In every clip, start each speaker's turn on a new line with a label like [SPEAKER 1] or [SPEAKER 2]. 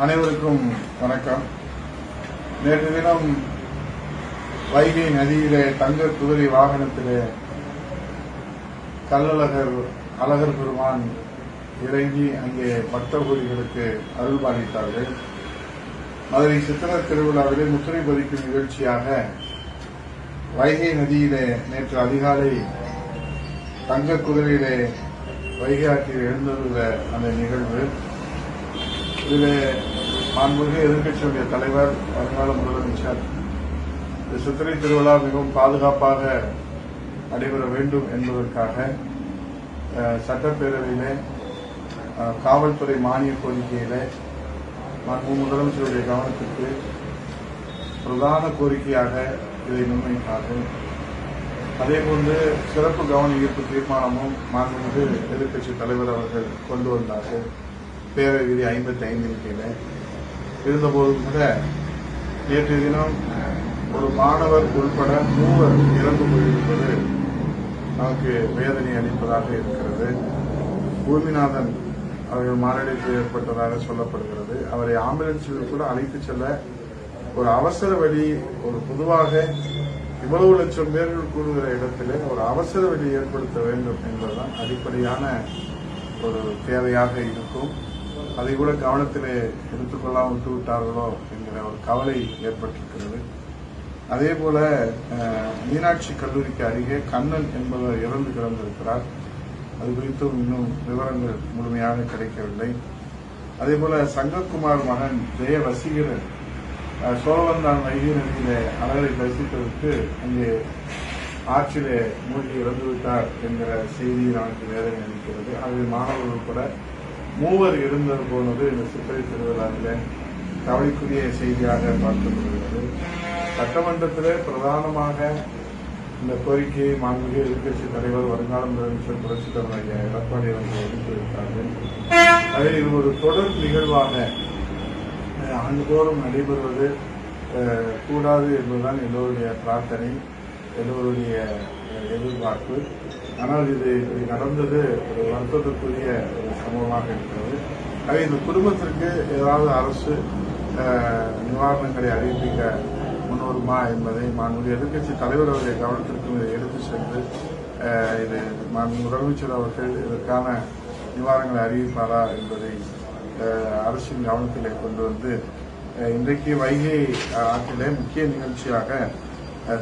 [SPEAKER 1] அனைவருக்கும் வணக்கம். நேற்று தினம் வைகை நதியிலே தங்க குதிரை வாகனத்திலே கள்ளழகர் அழகர் பெருமான் இறங்கி அங்கே பக்தகோடிகளுக்கு அருள் பாலித்தார்கள். மதுரை சித்திர திருவிழாவிலே முத்திரை பதிக்கும் நிகழ்ச்சியாக வைகை நதியிலே நேற்று அதிகாலை தங்க குதிரையிலே வைகை ஆற்றில் எழுந்துள்ள அந்த நிகழ்வு. இதில் மாண்புமிகு எதிர்க்கட்சியுடைய தலைவர் வருங்கால முதலமைச்சர் இந்த சித்திரை திருவிழா மிகவும் பாதுகாப்பாக நடைபெற வேண்டும் என்பதற்காக சட்டப்பேரவையிலே காவல்துறை மானிய கோரிக்கையிலே மாண்பு முதலமைச்சருடைய கவனத்திற்கு பிரதான கோரிக்கையாக இதை முன்வைத்தார்கள். அதேபோன்று சிறப்பு கவன ஈர்ப்பு தீர்மானமும் மாண்புமிகு எதிர்க்கட்சி தலைவர் அவர்கள் கொண்டு வந்தார்கள். பேரவை விதி ஐம்பத்தி ஐந்தின் கீழே இருந்தபோதும் கூட நேற்று தினம் ஒரு மாணவர் உள்பட மூவர் இறந்து போயிருப்பது நமக்கு வேதனை அளிப்பதாக இருக்கிறது. பூமிநாதன் அவர்கள் மாரடைப்பு ஏற்பட்டதாக சொல்லப்படுகிறது. அவரை ஆம்புலன்ஸில் கூட அழைத்து செல்ல ஒரு அவசர வழி ஒரு பொதுவாக இவ்வளவு லட்சம் பேர்கள் கூடுகிற இடத்திலே ஒரு அவசர வழி ஏற்படுத்த வேண்டும் என்பதுதான் அடிப்படையான ஒரு தேவையாக இருக்கும். அதை கூட கவனத்திலே எடுத்துக்கொள்ளாமல் விட்டு விட்டார்களோ என்கிற ஒரு கவலை ஏற்பட்டிருக்கிறது. அதே போல மீனாட்சி கல்லூரிக்கு அருகே கண்ணன் என்பவர் இறந்து கிடந்திருக்கிறார். அது குறித்தும் இன்னும் விவரங்கள் முழுமையாக கிடைக்கவில்லை. அதே போல சங்கக்குமார் மகன் ஜெய வசீகரன் சோழவந்தான் வைகை நதியிலே அழகரை தரிசித்ததற்கு அங்கே ஆற்றிலே மூழ்கி இறந்துவிட்டார் என்கிற செய்தி நமக்கு வேதனை அளிக்கிறது. ஆகவே மாணவர்கள் கூட மூவர் இருந்தது போனது இந்த சித்திரை திருவிழாவிலே கவலைக்குரிய செய்தியாக பார்க்கப்படுகிறது. சட்டமன்றத்தில் பிரதானமாக இந்த கோரிக்கையை மாண்புமிகு எதிர்க்கட்சி தலைவர் வருங்கால முதலமைச்சர் புரட்சி தலைவர் ஐயா எடப்பாடி அவர்கள் எடுத்திருக்கிறார்கள் அதில் இது ஒரு தொடர் நிகழ்வாக ஆண்டுதோறும் நடைபெறுவது கூடாது என்பதுதான் எல்லோருடைய பிரார்த்தனை எல்லோருடைய எதிர்பார்ப்பு. ஆனால் இது இப்படி நடந்தது ஒரு வருத்தத்திற்குரிய ஒரு சம்பவமாக இருக்கிறது. ஆக இந்த குடும்பத்திற்கு ஏதாவது அரசு நிவாரணங்களை அறிவிக்க முன்வருமா என்பதை மாண்புமிகு எதிர்க்கட்சி தலைவர் அவருடைய கவனத்திற்கு இதை எடுத்து சென்று இது மாண்பு முதலமைச்சர் அவர்கள் இதற்கான நிவாரணங்களை அறிவிப்பாரா என்பதை அரசின் கவனத்திலே கொண்டு வந்து இன்றைக்கு வைகை ஆற்றிலே முக்கிய நிகழ்ச்சியாக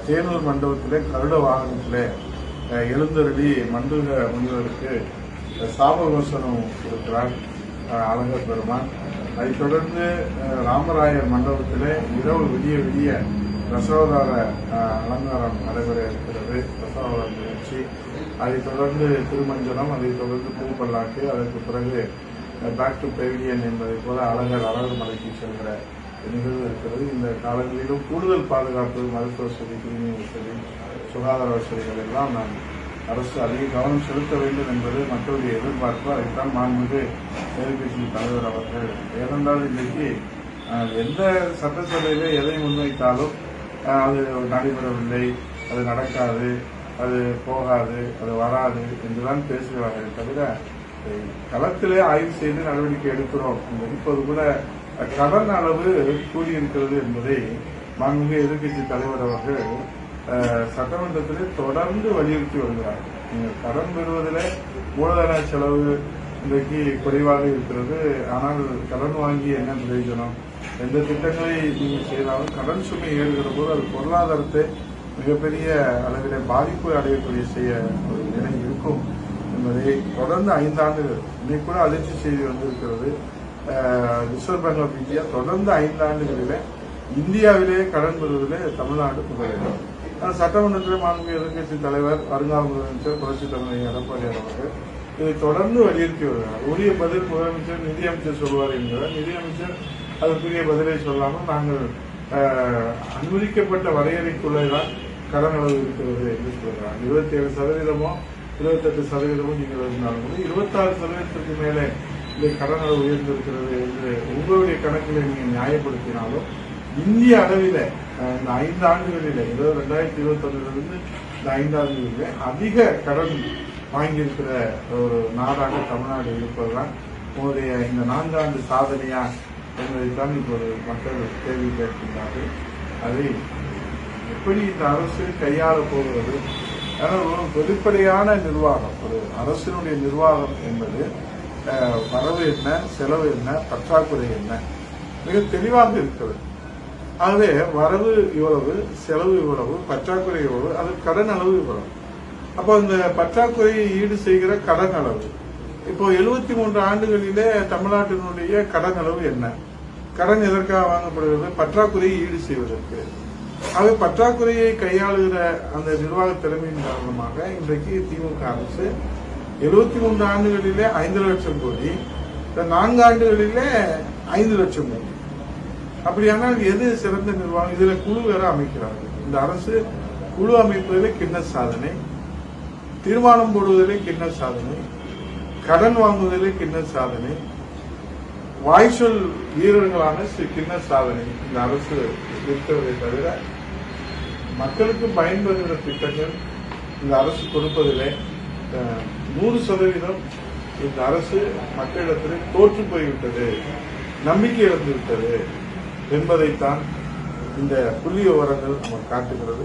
[SPEAKER 1] தேனூர் மண்டபத்திலே கருட வாகனத்திலே எழுந்தருளி மண்டல முனிவருக்கு அஹ், சாபகோசனம் கொடுக்கிறார் அஹ், அழகர் பெருமான். அதைத் தொடர்ந்து ராமராயர் மண்டபத்திலே இரவு விடிய விடிய ரசோதார அலங்காரம் நடைபெற இருக்கிறது ரசோதார நிகழ்ச்சி. அதைத் தொடர்ந்து திருமஞ்சனம் அதைத் தொடர்ந்து பூப்பல்லாக்கு அதற்கு பிறகு பேக் டு பெவிலியன் என்பதை போல அழகர் அழகு மலைக்கு செல்கிற நிகழ்வு இருக்கிறது. இந்த காலங்களிலும் கூடுதல் பாதுகாப்பு மருத்துவ வசதி குடிநீர் வசதி சுகாதார வசதிகள் எல்லாம் நான் அரசு அதிக கவனம் செலுத்த வேண்டும் என்பது மக்களுடைய எதிர்பார்ப்பு. அதைத்தான் மாண்புமிகு எதிர்கட்சி தலைவர் அவர்கள் ஏனென்றால் இன்றைக்கு எந்த சட்டசபையில எதை முன்வைத்தாலும் அது நடைபெறவில்லை. அது நடக்காது. அது போகாது. அது வராது என்றுதான் பேசுகிறார்கள் தவிர களத்திலே ஆய்வு செய்து நடவடிக்கை எடுக்கிறோம். இப்போது கூட கடன் அளவு கூடியிருக்கிறது என்பதை மாண்புமிகு எதிர்க்கட்சி தலைவர் அவர்கள் சட்டமன்றத்திலே தொடர்ந்து வலியுறுத்தி வருகிறார். நீங்கள் கடன் பெறுவதில் மூலதன செலவு இன்றைக்கு குறைவாக இருக்கிறது. ஆனால் கடன் வாங்கி என்ன பிரயோஜனம்? எந்த திட்டங்களை நீங்கள் செய்தாலும் கடன் சுமை ஏறுகிற போது அது பொருளாதாரத்தை மிகப்பெரிய அளவிலே பாதிப்பு அடையக்கூடிய செய்ய ஒரு நிலை இருக்கும் என்பதை தொடர்ந்து ஐந்தாண்டுகள் இன்னைக்கு கூட அதிர்ச்சி செய்தி வந்திருக்கிறது. ரிசர்வ் பேங்க் ஆஃப் இந்தியா தொடர்ந்து ஐந்தாண்டுகளில் இந்தியாவிலே கடன் பெறுவதில் தமிழ்நாடு முதலிடம். சட்டமன்றத்தில் மாண்புமிகு எதிர்கட்சியின் தலைவர் வருங்கால முதலமைச்சர் புரட்சித் தலைவர் எடப்பாடி அவர்கள் இதை தொடர்ந்து வலியுறுத்தி வருகிறார். உரிய பதில் முதலமைச்சர் நிதியமைச்சர் சொல்வார் என்கிறார். நிதியமைச்சர் அதற்குரிய பதிலை சொல்லாமல் நாங்கள் அனுமதிக்கப்பட்ட வரையறைக்குள்ளே தான் கடன் அளவு இருக்கிறது என்று சொல்கிறார். இருபத்தி ஏழு சதவீதமோ இருபத்தெட்டு சதவீதமோ நீங்கள் இருந்தாலும் கூட இருபத்தாறு சதவீதத்திற்கு மேலே இந்த கடன் அளவு உயர்ந்திருக்கிறது என்று உங்களுடைய கணக்கில் நீங்கள் நியாயப்படுத்தினாலும் இந்திய அளவில் இந்த ஐந்து ஆண்டுகளில் இருபது ரெண்டாயிரத்தி இருபத்தொன்னிலிருந்து இந்த ஐந்து ஆண்டுகளில் அதிக கடன் வாங்கியிருக்கிற ஒரு நாடாக தமிழ்நாடு இருப்பதுதான் உங்களுடைய இந்த நான்காண்டு சாதனையா என்பதைத்தான் இப்போது மக்கள் கேள்வி கேட்கின்றார்கள். அதை எப்படி இந்த அரசு கையாள போகிறது? ஆனால் ஒரு வெளிப்படையான நிர்வாகம் ஒரு அரசினுடைய நிர்வாகம் என்பது வரவு என்ன செலவு என்ன பற்றாக்குறை என்ன மிக தெளிவாக இருக்கிறது. ஆகவே வரவு இவ்வளவு செலவு இவ்வளவு பற்றாக்குறை இவ்வளவு அது கடன் அளவு இவ்வளவு. அப்போ இந்த பற்றாக்குறையை ஈடு செய்கிற கடன் அளவு. இப்போ எழுபத்தி மூன்று ஆண்டுகளிலே தமிழ்நாட்டினுடைய கடன் அளவு என்ன? கடன் எதற்காக வாங்கப்படுகிறது? பற்றாக்குறையை ஈடு செய்வதற்கு. ஆகவே பற்றாக்குறையை கையாளுகிற அந்த நிர்வாக திறமையின் காரணமாக இன்றைக்கு திமுக அரசு எழுபத்தி மூன்று ஆண்டுகளிலே ஐந்து லட்சம் கோடி இந்த நான்கு ஆண்டுகளிலே ஐந்து லட்சம் கோடி. அப்படியானால் எது சிறந்த நிர்வாகம்? இதுல குழு வேற அமைக்கிறார்கள். இந்த அரசு குழு அமைப்பதிலே கிண்ண சாதனை தீர்மானம் போடுவதிலே கிண்ண சாதனை கடன் வாங்குவதிலே கிண்ண சாதனை வாய்ச்சொல் வீரர்களான கிண்ண சாதனை இந்த அரசு இருக்கிறதை தவிர மக்களுக்கு பயன்படுகிற திட்டங்கள் இந்த அரசு கொடுப்பதிலே நூறு சதவீதம் இந்த அரசு மக்களிடத்தில் தோற்று போய்விட்டது நம்பிக்கை இழந்துவிட்டது. என்பதைத்தான் இந்த புள்ளி விவரங்கள் நமக்கு காட்டுகிறது.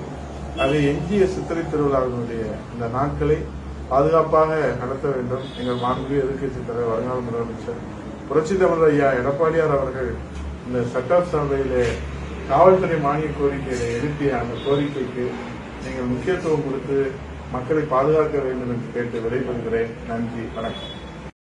[SPEAKER 1] அதை எஞ்சிய சித்திரை திருவிழாவினுடைய இந்த நாட்களை பாதுகாப்பாக நடத்த வேண்டும். எங்கள் மாண்புமிகு எதிர்கட்சி தலைவர் வருங்கால முதலமைச்சர் புரட்சி தமிழ் ஐயா எடப்பாடியார் அவர்கள் இந்த சட்டசபையிலே காவல்துறை மானிய கோரிக்கையை எழுப்பிய அந்த கோரிக்கைக்கு நீங்கள் முக்கியத்துவம் கொடுத்து மக்களை பாதுகாக்க வேண்டும் என்று கேட்டு விடைபெறுகிறேன். நன்றி வணக்கம்.